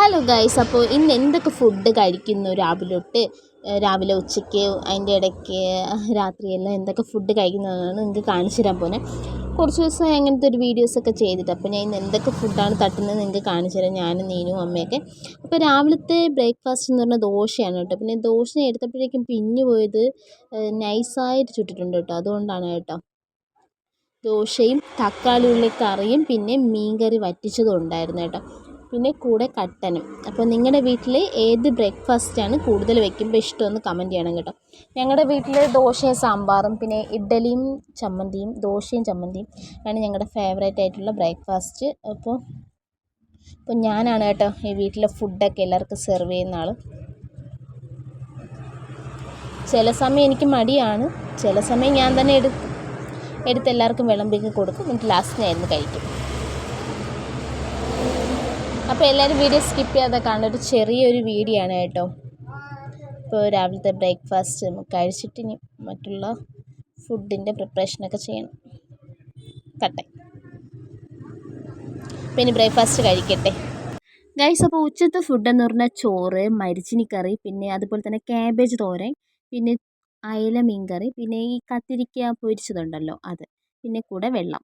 Hello guys അപ്പോൾ ഇന്ന് എന്തൊക്കെ ഫുഡ് കഴിക്കുന്നു രാവിലെ തൊട്ട് രാവിലെ ഉച്ചയ്ക്ക് അതിന്റെ ഇടയ്ക്ക് രാത്രിയെല്ലാം എന്തൊക്കെ ഫുഡ് കഴിക്കുന്നതാണ് നിങ്ങൾക്ക് കാണിച്ചു തരാൻ പോകുന്നത് കുറച്ച് ദിവസം അങ്ങനത്തെ ഒരു വീഡിയോസൊക്കെ ചെയ്തിട്ട് അപ്പോൾ ഞാൻ ഇന്ന് എന്തൊക്കെ ഫുഡാണ് തട്ടുന്നത് നിങ്ങൾക്ക് കാണിച്ചു തരാം ഞാനും നീനും അമ്മയൊക്കെ. അപ്പോൾ രാവിലത്തെ ബ്രേക്ക്ഫാസ്റ്റ് എന്ന് പറഞ്ഞാൽ ദോശയാണ് കേട്ടോ. പിന്നെ ദോശ എടുത്തപ്പോഴേക്കും പിഞ്ഞു പോയത് നൈസായിട്ട് ചുട്ടിട്ടുണ്ട് കേട്ടോ. അതുകൊണ്ടാണ് കേട്ടോ. ദോശയും തക്കാളി ഉള്ളി കറിയും പിന്നെ മീൻകറി വറ്റിച്ചതും ഉണ്ടായിരുന്നു കേട്ടോ. പിന്നെ കൂടെ കട്ടനും. അപ്പോൾ നിങ്ങളുടെ വീട്ടിൽ ഏത് ബ്രേക്ക്ഫാസ്റ്റാണ് കൂടുതൽ വെക്കുമ്പോൾ ഇഷ്ടമെന്ന് കമന്റ് ചെയ്യണം കേട്ടോ. ഞങ്ങളുടെ വീട്ടിൽ ദോശയും സാമ്പാറും പിന്നെ ഇഡ്ഡലിയും ചമ്മന്തിയും ദോശയും ചമ്മന്തിയും ആണ് ഞങ്ങളുടെ ഫേവറേറ്റ് ആയിട്ടുള്ള ബ്രേക്ക്ഫാസ്റ്റ്. അപ്പോൾ അപ്പോൾ ഞാനാണ് കേട്ടോ ഈ വീട്ടിലെ ഫുഡൊക്കെ എല്ലാവർക്കും സെർവ് ചെയ്യുന്ന ആൾ ചില സമയം എനിക്ക് മടിയാണ് ചില സമയം ഞാൻ തന്നെ എടുത്ത് എടുത്ത് എല്ലാവർക്കും വിളമ്പിക്ക് കൊടുക്കും എന്നിട്ട് ലാസ്റ്റ് ഞാൻ കഴിക്കും. അപ്പോൾ എല്ലാവരും വീഡിയോ സ്കിപ്പ് ചെയ്യാതെ കാണുന്ന ഒരു ചെറിയൊരു വീഡിയോ ആണ് കേട്ടോ. ഇപ്പോൾ രാവിലത്തെ ബ്രേക്ക്ഫാസ്റ്റ് നമുക്ക് കഴിച്ചിട്ട് ഇനി മറ്റുള്ള ഫുഡിന്റെ പ്രിപ്പറേഷനൊക്കെ ചെയ്യണം. കട്ടെ. പിന്നെ ബ്രേക്ക്ഫാസ്റ്റ് കഴിക്കട്ടെ. ഗൈസ് അപ്പോൾ ഉച്ചത്തെ ഫുഡെന്ന് പറഞ്ഞാൽ ചോറ് മരിച്ചിനി കറി പിന്നെ അതുപോലെ തന്നെ ക്യാബേജ് തോരൻ പിന്നെ അയല മീൻ കറി പിന്നെ ഈ കത്തിരിക്ക പൊരിച്ചതുണ്ടല്ലോ അത് പിന്നെ കൂടെ വെള്ളം.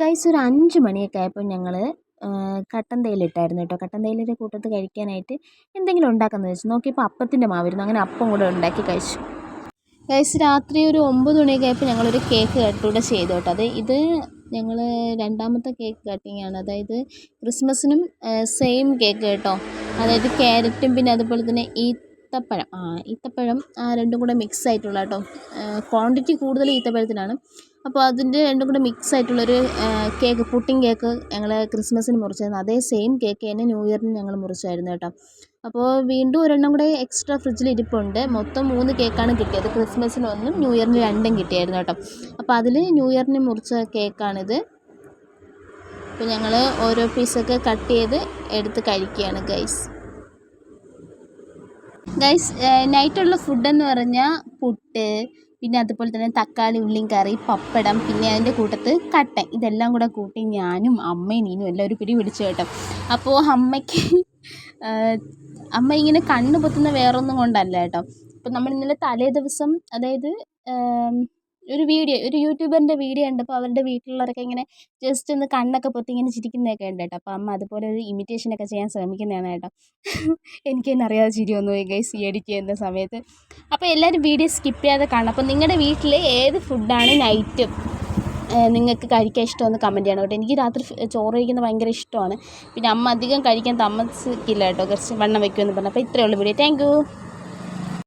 ഗൈസ് ഒരു അഞ്ച് മണിയൊക്കെ ആയപ്പോൾ ഞങ്ങൾ കട്ടൻ തേയില ഇട്ടായിരുന്നു കേട്ടോ. കട്ടൻ തേയിലയുടെ കൂട്ടത്ത് കഴിക്കാനായിട്ട് എന്തെങ്കിലും ഉണ്ടാക്കാമെന്ന് വെച്ചു. നോക്കിയപ്പോൾ അപ്പത്തിന്റെ മാവായിരുന്നു. അങ്ങനെ അപ്പം കൂടെ ഉണ്ടാക്കി കഴിച്ചു. ഗൈസ് രാത്രി ഒരു ഒമ്പത് മണിയൊക്കെ ആയപ്പോൾ ഞങ്ങളൊരു കേക്ക് കട്ടൂടെ ചെയ്തു കേട്ടോ. അത് ഇത് ഞങ്ങൾ രണ്ടാമത്തെ കേക്ക് കട്ടിങ് ആണ്. അതായത് ക്രിസ്മസിനും സെയിം കേക്ക് കേട്ടോ. അതായത് ക്യാരറ്റും പിന്നെ അതുപോലെ തന്നെ ഈത്തപ്പഴം. ഈത്തപ്പഴം രണ്ടും കൂടെ മിക്സ് ആയിട്ടുള്ള കേട്ടോ ക്വാണ്ടിറ്റി കൂടുതൽ ഈത്തപ്പഴത്തിനാണ്. അപ്പോൾ അതിന്റെ രണ്ടും കൂടെ മിക്സ് ആയിട്ടുള്ളൊരു കേക്ക് പുട്ടിങ് കേക്ക് ഞങ്ങൾ ക്രിസ്മസിന് മുറിച്ചായിരുന്നു. അതേ സെയിം കേക്ക് തന്നെ ന്യൂ ഇയറിന് ഞങ്ങൾ മുറിച്ചായിരുന്നു കേട്ടോ. അപ്പോൾ വീണ്ടും ഒരെണ്ണം കൂടെ എക്സ്ട്രാ ഫ്രിഡ്ജിൽ ഇരിപ്പുണ്ട്. മൊത്തം മൂന്ന് കേക്കാണ് കിട്ടിയത്. ക്രിസ്മസിന് ഒന്നും ന്യൂ ഇയറിന് രണ്ടും കിട്ടിയായിരുന്നു കേട്ടോ. അപ്പോൾ അതിൽ ന്യൂ ഇയറിന് മുറിച്ച കേക്കാണിത് അപ്പോൾ ഞങ്ങൾ ഓരോ പീസൊക്കെ കട്ട് ചെയ്ത് എടുത്ത് കഴിക്കുകയാണ് ഗൈസ് ഗൈസ് നൈറ്റുള്ള ഫുഡെന്ന് പറഞ്ഞാൽ പുട്ട് പിന്നെ അതുപോലെ തന്നെ തക്കാളി ഉള്ളിയും കറി പപ്പടം പിന്നെ അതിന്റെ കൂട്ടത്ത് കട്ടൻ. ഇതെല്ലാം കൂടെ കൂട്ടി ഞാനും അമ്മയും നീനും എല്ലാം ഒരു പിടി പിടിച്ചു കേട്ടോ. അപ്പോൾ അമ്മയ്ക്ക് അമ്മ ഇങ്ങനെ കണ്ണ് പൊത്തുന്ന വേറൊന്നും കൊണ്ടല്ല കേട്ടോ. അപ്പോൾ നമ്മൾ ഇന്നലെ തലേ ദിവസം അതായത് ഒരു വീഡിയോ ഒരു യൂട്യൂബറിന്റെ വീഡിയോ കണ്ടപ്പോൾ അവരുടെ വീട്ടിലുള്ളവരൊക്കെ ഇങ്ങനെ ജസ്റ്റ് ഒന്ന് കണ്ണൊക്കെ പൊത്തി ഇങ്ങനെ ചിരിക്കുന്നതൊക്കെ ഉണ്ട് കേട്ടോ. അപ്പോൾ അമ്മ അതുപോലെ ഒരു ഇമിറ്റേഷനൊക്കെ ചെയ്യാൻ ശ്രമിക്കുന്നതാണ് കേട്ടോ. എനിക്ക് തന്നെ അറിയാതെ ചിരി വന്നു പോയി ഈ എഡിറ്റ് ചെയ്യുന്ന സമയത്ത്. അപ്പോൾ എല്ലാവരും വീഡിയോ സ്കിപ്പ് ചെയ്യാതെ കാണണം. അപ്പോൾ നിങ്ങളുടെ വീട്ടിൽ ഏത് ഫുഡാണ് നൈറ്റ് നിങ്ങൾക്ക് കഴിക്കാൻ ഇഷ്ടമെന്ന് കമന്റ് ചെയ്യണം കേട്ടോ. എനിക്ക് രാത്രി ചോറ് കഴിക്കുന്നത് ഭയങ്കര ഇഷ്ടമാണ്. പിന്നെ അമ്മ അധികം കഴിക്കാൻ താമസിക്കില്ല കേട്ടോ. കുറച്ച് വണ്ണം വയ്ക്കുമെന്ന് പറഞ്ഞു. അപ്പോൾ ഇത്രയേ ഉള്ളൂ വീഡിയോ താങ്ക്